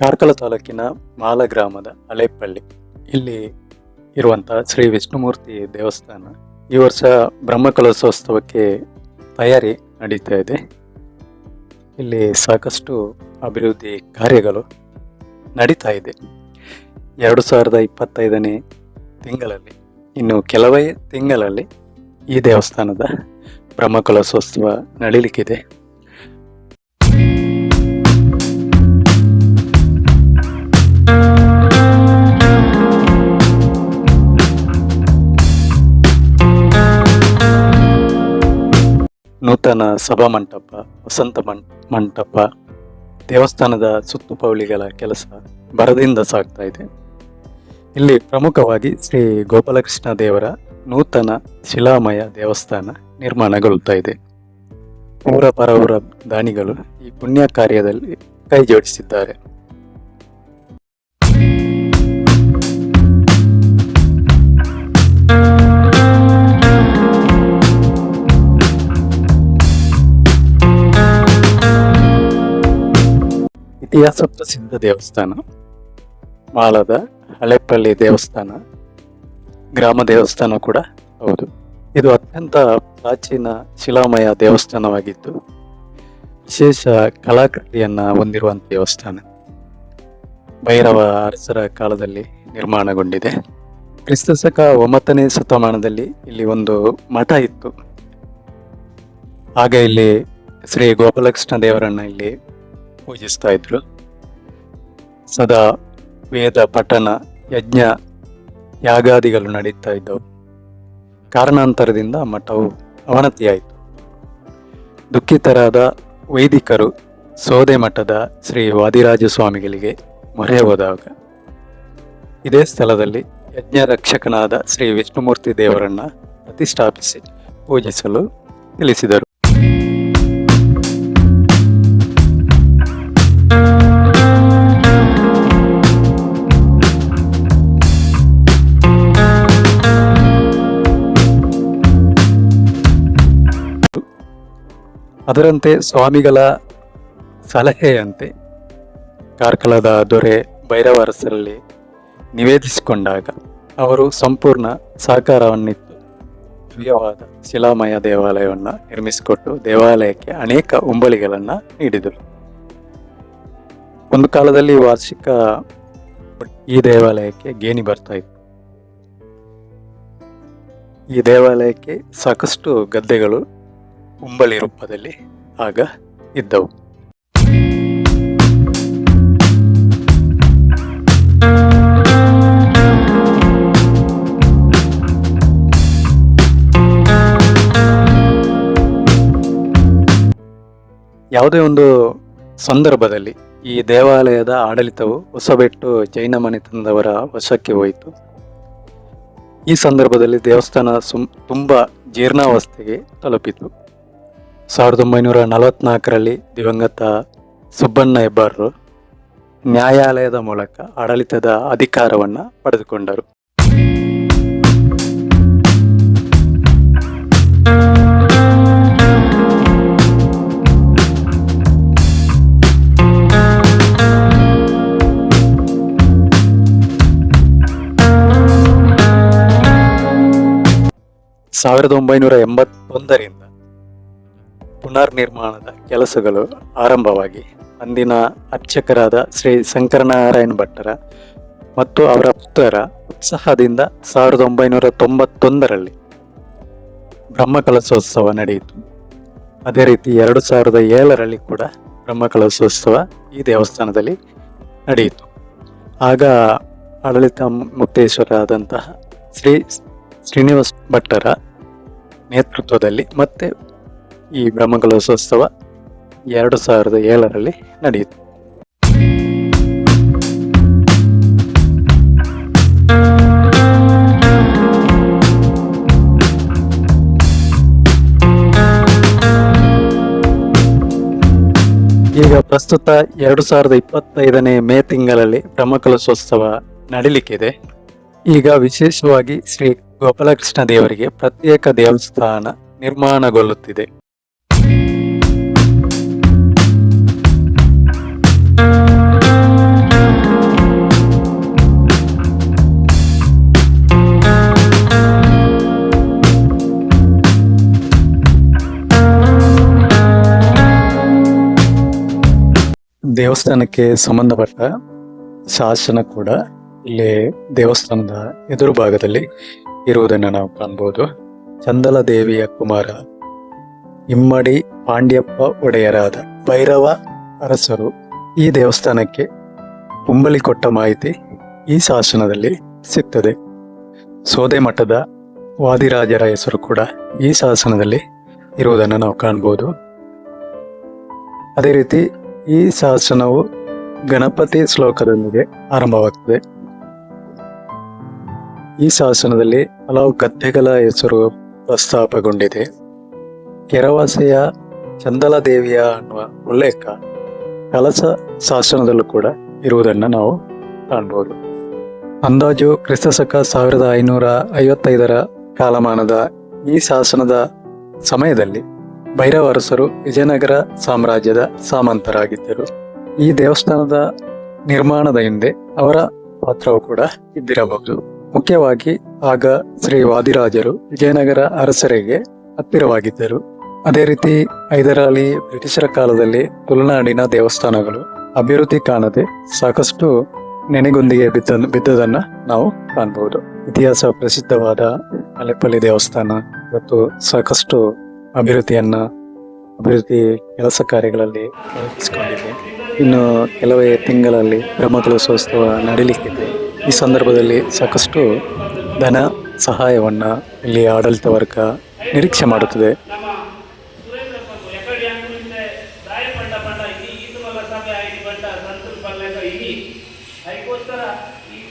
ಕಾರ್ಕಳ ತಾಲೂಕಿನ ಮಾಲ ಗ್ರಾಮದ ಅಲೆಪಳ್ಳಿ. ಇಲ್ಲಿ ಇರುವಂತಹ ಶ್ರೀ ವಿಷ್ಣುಮೂರ್ತಿ ದೇವಸ್ಥಾನ ಈ ವರ್ಷ ಬ್ರಹ್ಮಕಲಶೋತ್ಸವಕ್ಕೆ ತಯಾರಿ ನಡೀತಾ ಇದೆ. ಇಲ್ಲಿ ಸಾಕಷ್ಟು ಅಭಿವೃದ್ಧಿ ಕಾರ್ಯಗಳು ನಡೀತಾ ಇದೆ. ಎರಡು ಸಾವಿರದ ಇಪ್ಪತ್ತೈದನೇ ತಿಂಗಳಲ್ಲಿ, ಇನ್ನು ಕೆಲವೇ ತಿಂಗಳಲ್ಲಿ ಈ ದೇವಸ್ಥಾನದ ಬ್ರಹ್ಮಕಲಶೋತ್ಸವ ನಡೀಲಿಕ್ಕಿದೆ. ನೂತನ ಸಭಾ ಮಂಟಪ, ವಸಂತ ಮಂಟಪ, ದೇವಸ್ಥಾನದ ಸುತ್ತುಪೌಳಿಗಳ ಕೆಲಸ ಭರದಿಂದ ಸಾಗ್ತಾ ಇದೆ. ಇಲ್ಲಿ ಪ್ರಮುಖವಾಗಿ ಶ್ರೀ ಗೋಪಾಲಕೃಷ್ಣ ದೇವರ ನೂತನ ಶಿಲಾಮಯ ದೇವಸ್ಥಾನ ನಿರ್ಮಾಣಗೊಳ್ತಾ ಇದೆ. ಊರ ಪರವರ ದಾನಿಗಳು ಈ ಪುಣ್ಯ ಕಾರ್ಯದಲ್ಲಿ ಕೈ ಜೋಡಿಸಿದ್ದಾರೆ ಇತಿಹಾಸ ಪ್ರಸಿದ್ಧ ದೇವಸ್ಥಾನ, ಮಾಳದ ಹಳೆಪಳ್ಳಿ ದೇವಸ್ಥಾನ, ಗ್ರಾಮ ದೇವಸ್ಥಾನ ಕೂಡ ಹೌದು. ಇದು ಅತ್ಯಂತ ಪ್ರಾಚೀನ ಶಿಲಾಮಯ ದೇವಸ್ಥಾನವಾಗಿದ್ದು, ವಿಶೇಷ ಕಲಾಕೃತಿಯನ್ನು ಹೊಂದಿರುವಂಥ ದೇವಸ್ಥಾನ. ಭೈರವ ಅರಸರ ಕಾಲದಲ್ಲಿ ನಿರ್ಮಾಣಗೊಂಡಿದೆ. ಕ್ರಿಸ್ತಶಕ ಒಂಬತ್ತನೇ ಶತಮಾನದಲ್ಲಿ ಇಲ್ಲಿ ಒಂದು ಮಠ ಇತ್ತು. ಆಗ ಇಲ್ಲಿ ಶ್ರೀ ಗೋಪಾಲಕೃಷ್ಣ ದೇವರನ್ನ ಇಲ್ಲಿ ಪೂಜಿಸ್ತಾ ಇದ್ರು ಸದಾ ವೇದ ಪಠನ ಯಜ್ಞ, ಯಾಗಾದಿಗಳು ನಡೀತಾ ಇದ್ದವು. ಕಾರಣಾಂತರದಿಂದ ಮಠವು ಅವನತಿಯಾಯಿತು. ದುಃಖಿತರಾದ ವೈದಿಕರು ಸೋದೆ ಮಠದ ಶ್ರೀ ವಾದಿರಾಜ ಸ್ವಾಮಿಗಳಿಗೆ ಮೊರೆ ಹೋದಾಗ, ಇದೇ ಸ್ಥಳದಲ್ಲಿ ಯಜ್ಞ ರಕ್ಷಕನಾದ ಶ್ರೀ ವಿಷ್ಣುಮೂರ್ತಿ ದೇವರನ್ನ ಪ್ರತಿಷ್ಠಾಪಿಸಿ ಪೂಜಿಸಲು ತಿಳಿಸಿದರು. ಅದರಂತೆ ಸ್ವಾಮಿಗಳ ಸಲಹೆಯಂತೆ ಕಾರ್ಕಳದ ದೊರೆ ಭೈರವರಸರಲ್ಲಿ ನಿವೇದಿಸಿಕೊಂಡಾಗ ಅವರು ಸಂಪೂರ್ಣ ಸಹಕಾರವನ್ನಿತ್ತು ದಿವ್ಯವಾದ ಶಿಲಾಮಯ ದೇವಾಲಯವನ್ನು ನಿರ್ಮಿಸಿಕೊಟ್ಟು ದೇವಾಲಯಕ್ಕೆ ಅನೇಕ ಉಂಬಳಿಗಳನ್ನು ನೀಡಿದರು. ಒಂದು ಕಾಲದಲ್ಲಿ ವಾರ್ಷಿಕ ಈ ದೇವಾಲಯಕ್ಕೆ ಗೇಣಿ ಬರ್ತಾ ಇತ್ತು. ಈ ದೇವಾಲಯಕ್ಕೆ ಸಾಕಷ್ಟು ಗದ್ದೆಗಳು ಉಂಬಳಿ ರೂಪದಲ್ಲಿ ಆಗ ಇದ್ದವು. ಯಾವುದೇ ಒಂದು ಸಂದರ್ಭದಲ್ಲಿ ಈ ದೇವಾಲಯದ ಆಡಳಿತವು ಹೊಸಬೆಟ್ಟು ಜೈನ ಮನೆತನದವರ ವಶಕ್ಕೆ ಹೋಯಿತು. ಈ ಸಂದರ್ಭದಲ್ಲಿ ದೇವಸ್ಥಾನ ಸುಮ್ ತುಂಬ ಜೀರ್ಣಾವಸ್ಥೆಗೆ ತಲುಪಿತು. ಸಾವಿರದ ಒಂಬೈನೂರ ನಲವತ್ನಾಲ್ಕರಲ್ಲಿ ದಿವಂಗತ ಸುಬ್ಬಣ್ಣ ಹೆಬ್ಬಾರರು ನ್ಯಾಯಾಲಯದ ಮೂಲಕ ಆಡಳಿತದ ಅಧಿಕಾರವನ್ನು ಪಡೆದುಕೊಂಡರು. ಸಾವಿರದ ಒಂಬೈನೂರ ಎಂಬತ್ತೊಂದರಿಂದ ಪುನರ್ ನಿರ್ಮಾಣದ ಕೆಲಸಗಳು ಆರಂಭವಾಗಿ ಅಂದಿನ ಅರ್ಚಕರಾದ ಶ್ರೀ ಶಂಕರನಾರಾಯಣ ಭಟ್ಟರ ಮತ್ತು ಅವರ ಪುತ್ರರ ಉತ್ಸಾಹದಿಂದ ಸಾವಿರದ ಒಂಬೈನೂರ ತೊಂಬತ್ತೊಂದರಲ್ಲಿ ಬ್ರಹ್ಮಕಲಶೋತ್ಸವ ನಡೆಯಿತು. ಅದೇ ರೀತಿ ಎರಡು ಸಾವಿರದ ಏಳರಲ್ಲಿ ಕೂಡ ಬ್ರಹ್ಮಕಲಶೋತ್ಸವ ಈ ದೇವಸ್ಥಾನದಲ್ಲಿ ನಡೆಯಿತು. ಆಗ ಆಡಳಿತ ಮುಕ್ತೇಶ್ವರಾದಂತಹ ಶ್ರೀ ಶ್ರೀನಿವಾಸ್ ಭಟ್ಟರ ನೇತೃತ್ವದಲ್ಲಿ ಮತ್ತೆ ಈ ಬ್ರಹ್ಮಕಲಶೋತ್ಸವ ಎರಡು ಸಾವಿರದ ಏಳರಲ್ಲಿ ನಡೆಯಿತು. ಈಗ ಪ್ರಸ್ತುತ ಎರಡು ಸಾವಿರದ ಇಪ್ಪತ್ತೈದನೇ ಮೇ ತಿಂಗಳಲ್ಲಿ ಬ್ರಹ್ಮಕಲಶೋತ್ಸವ ನಡೀಲಿಕ್ಕಿದೆ. ಈಗ ವಿಶೇಷವಾಗಿ ಶ್ರೀ ಗೋಪಾಲಕೃಷ್ಣ ದೇವರಿಗೆ ಪ್ರತ್ಯೇಕ ದೇವಸ್ಥಾನ ನಿರ್ಮಾಣಗೊಳ್ಳುತ್ತಿದೆ. ದೇವಸ್ಥಾನಕ್ಕೆ ಸಂಬಂಧಪಟ್ಟ ಶಾಸನ ಕೂಡ ಇಲ್ಲಿ ದೇವಸ್ಥಾನದ ಎದುರು ಭಾಗದಲ್ಲಿ ಇರುವುದನ್ನು ನಾವು ಕಾಣ್ಬೋದು. ಚಂದಲ ದೇವಿಯ ಕುಮಾರ ಇಮ್ಮಡಿ ಪಾಂಡ್ಯಪ್ಪ ಒಡೆಯರಾದ ಭೈರವ ಅರಸರು ಈ ದೇವಸ್ಥಾನಕ್ಕೆ ಕುಂಬಳಿ ಕೊಟ್ಟ ಮಾಹಿತಿ ಈ ಶಾಸನದಲ್ಲಿ ಸಿಗ್ತದೆ. ಸೋದೆ ಮಠದ ವಾದಿರಾಜರ ಹೆಸರು ಕೂಡ ಈ ಶಾಸನದಲ್ಲಿ ಇರುವುದನ್ನು ನಾವು ಕಾಣ್ಬೋದು. ಅದೇ ರೀತಿ ಈ ಶಾಸನವು ಗಣಪತಿ ಶ್ಲೋಕದೊಂದಿಗೆ ಆರಂಭವಾಗ್ತದೆ. ಈ ಶಾಸನದಲ್ಲಿ ಹಲವು ಗದ್ದೆಗಳ ಹೆಸರು ಪ್ರಸ್ತಾಪಗೊಂಡಿದೆ. ಕೆರವಾಸೆಯ ಚಂದಲ ದೇವಿಯ ಅನ್ನುವ ಉಲ್ಲೇಖ ಕಲಸ ಶಾಸನದಲ್ಲೂ ಕೂಡ ಇರುವುದನ್ನು ನಾವು ಕಾಣ್ಬೋದು ಅಂದಾಜು ಕ್ರಿಸ್ತಶಕ ಸಾವಿರದ ಐನೂರ ಐವತ್ತೈದರ ಕಾಲಮಾನದ ಈ ಶಾಸನದ ಸಮಯದಲ್ಲಿ ಭೈರವ ಅರಸರು ವಿಜಯನಗರ ಸಾಮ್ರಾಜ್ಯದ ಸಾಮಂತರಾಗಿದ್ದರು. ಈ ದೇವಸ್ಥಾನದ ನಿರ್ಮಾಣದ ಹಿಂದೆ ಅವರ ಪಾತ್ರವು ಕೂಡ ಇದ್ದಿರಬಹುದು. ಮುಖ್ಯವಾಗಿ ಆಗ ಶ್ರೀ ವಾದಿರಾಜರು ವಿಜಯನಗರ ಅರಸರಿಗೆ ಹತ್ತಿರವಾಗಿದ್ದರು. ಅದೇ ರೀತಿ ಹೈದರಾಲಿ ಬ್ರಿಟಿಷರ ಕಾಲದಲ್ಲಿ ತುಳುನಾಡಿನ ದೇವಸ್ಥಾನಗಳು ಅಭಿವೃದ್ಧಿ ಕಾಣದೆ ಸಾಕಷ್ಟು ನೆನೆಗೊಂದಿಗೆ ಬಿದ್ದ ಬಿದ್ದದನ್ನ ನಾವು ಕಾಣಬಹುದು ಇತಿಹಾಸ ಪ್ರಸಿದ್ಧವಾದ ಅಲೆಪಲ್ಲಿ ದೇವಸ್ಥಾನ ಇವತ್ತು ಸಾಕಷ್ಟು ಅಭಿವೃದ್ಧಿಯನ್ನ, ಅಭಿವೃದ್ಧಿ ಕೆಲಸ ಕಾರ್ಯಗಳಲ್ಲಿ ತೊಡಗಿಸಿಕೊಂಡಿದೆ ಇನ್ನು ಕೆಲವೇ ತಿಂಗಳಲ್ಲಿ ಬ್ರಹ್ಮಕಲಶೋತ್ಸವ ನಡೀಲಿಕ್ಕಿದೆ. ಈ ಸಂದರ್ಭದಲ್ಲಿ ಸಾಕಷ್ಟು ಧನ ಸಹಾಯವನ್ನು ಇಲ್ಲಿ ಆಡಳಿತ ವರ್ಗ ನಿರೀಕ್ಷೆ ಮಾಡುತ್ತದೆ. ಈ